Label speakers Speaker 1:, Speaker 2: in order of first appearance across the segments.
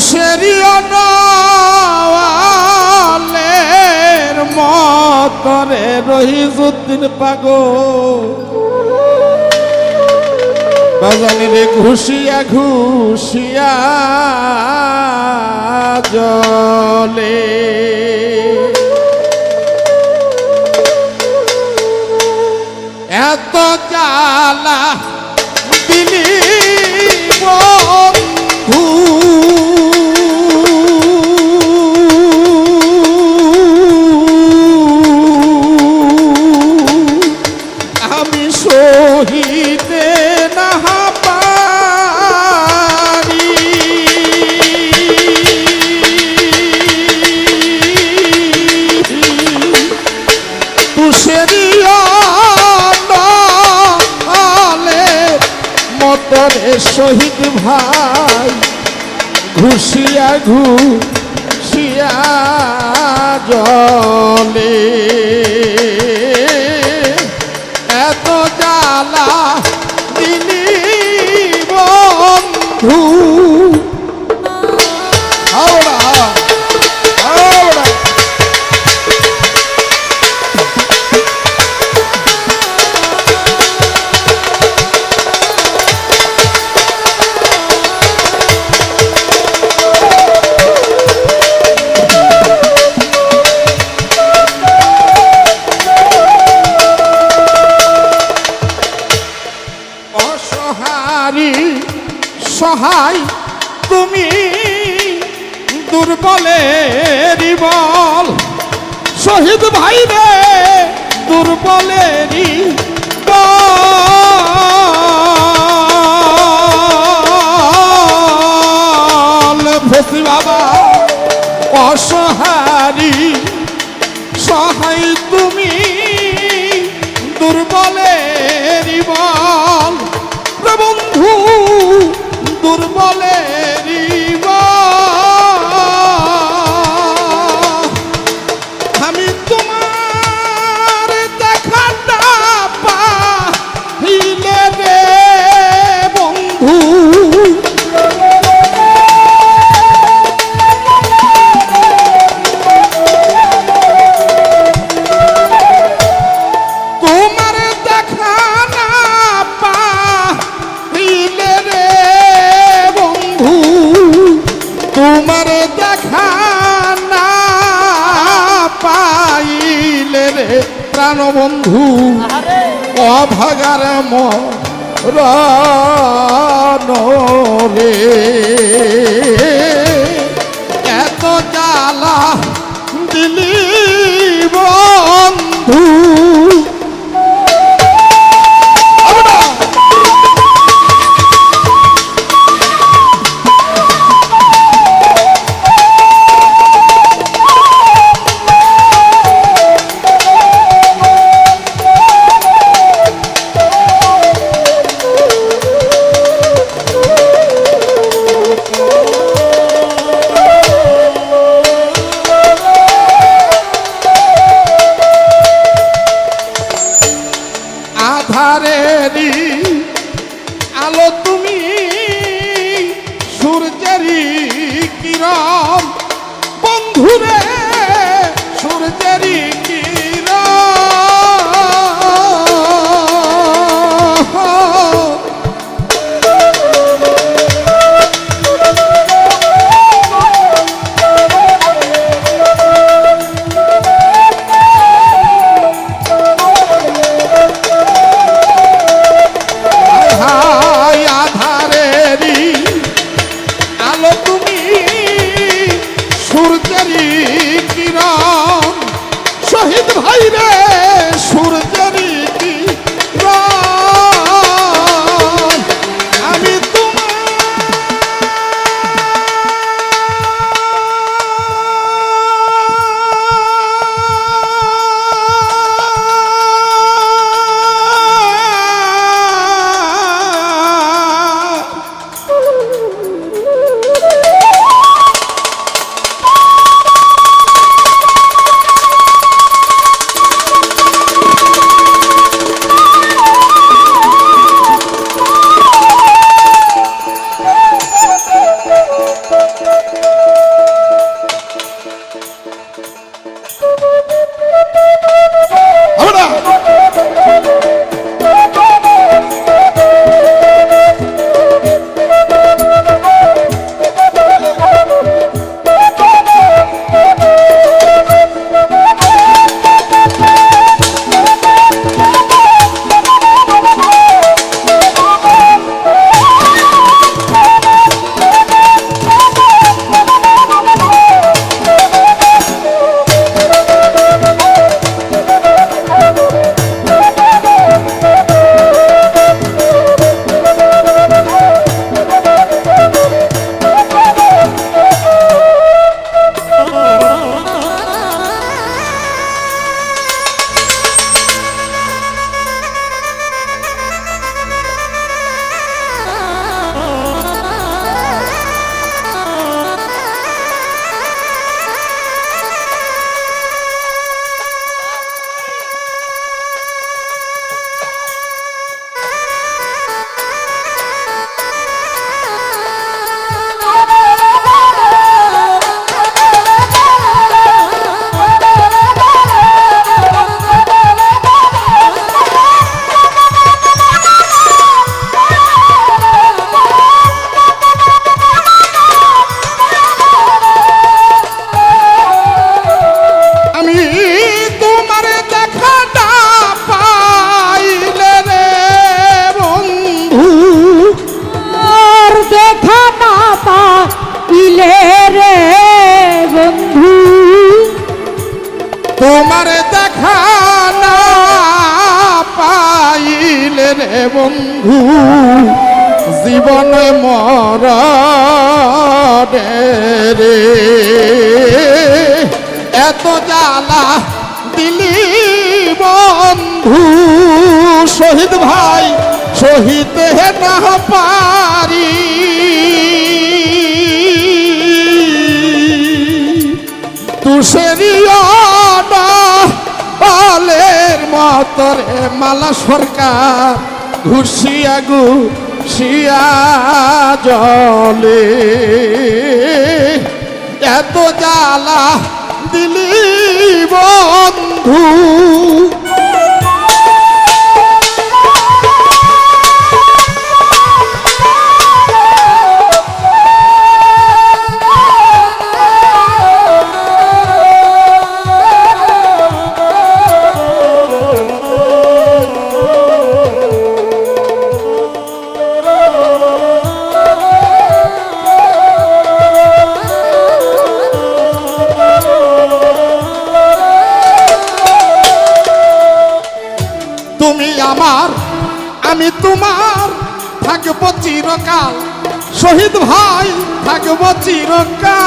Speaker 1: মানুষের অনলের মতরে রহিজুদ্দিন পাগল। বাজানি রে ঘুষিয়া ঘুষিয়া জলে। এত চালা শহীদ ভাই ঘুষিয়া ঘুষিয়া জলে। ভাই অভাগার মরে ঘুরে পাইলে রে বন্ধু, জীবনে মর রে। এত জ্বালা দিলি বন্ধু, শহীদ ভাই, শহীদ না পারি। মতরে মালা সরকার ঘুষিয়া ঘুষিয়া জলে। এত জ্বালা দিলি বন্ধু। শহীদ ভাই থাকব চিরকাল!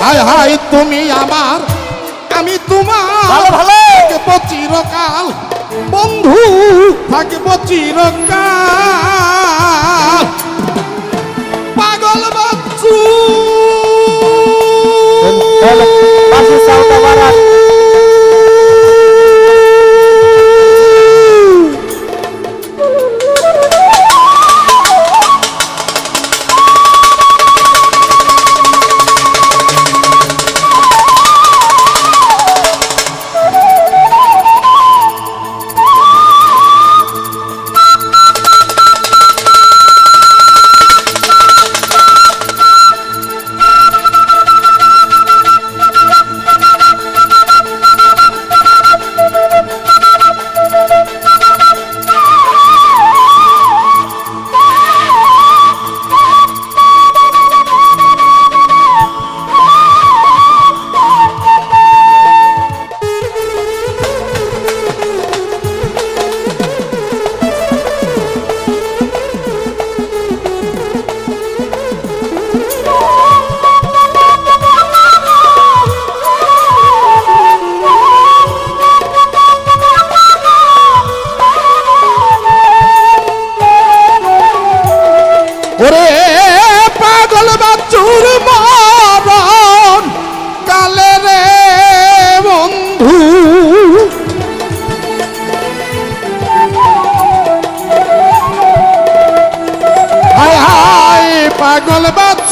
Speaker 1: হায় হায় তুমি আমার আমি তোমার। থাকব চিরকাল বন্ধু থাকব চিরকাল Barra.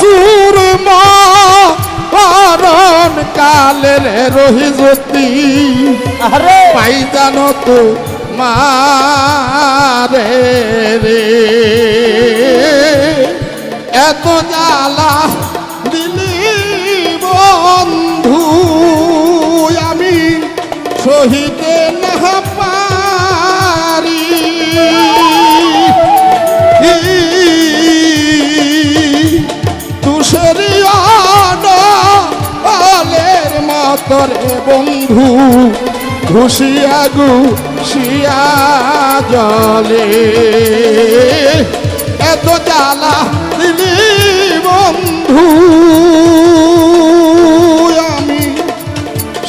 Speaker 1: পাগল বাচ্চুর মরণ রহি জ্যোতি।
Speaker 2: আরে
Speaker 1: পাই জানো তো মারে রে। এত জ্বালা দিলি বন্ধু আমি সহিতে মতরে বন্ধু, ঘুষিয়া ঘুষিয়া জলে। এত জ্বালা দিলি বন্ধু, আমি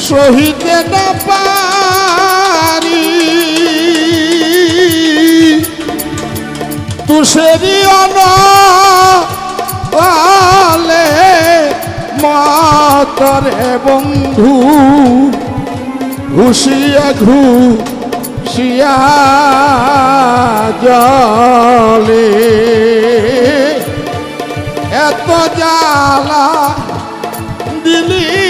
Speaker 1: সহিতে না পারি। তুষেরি অনলে মতরে বন্ধু ঘুষিয়া ঘুষিয়া জলে। এত জ্বালা দিলি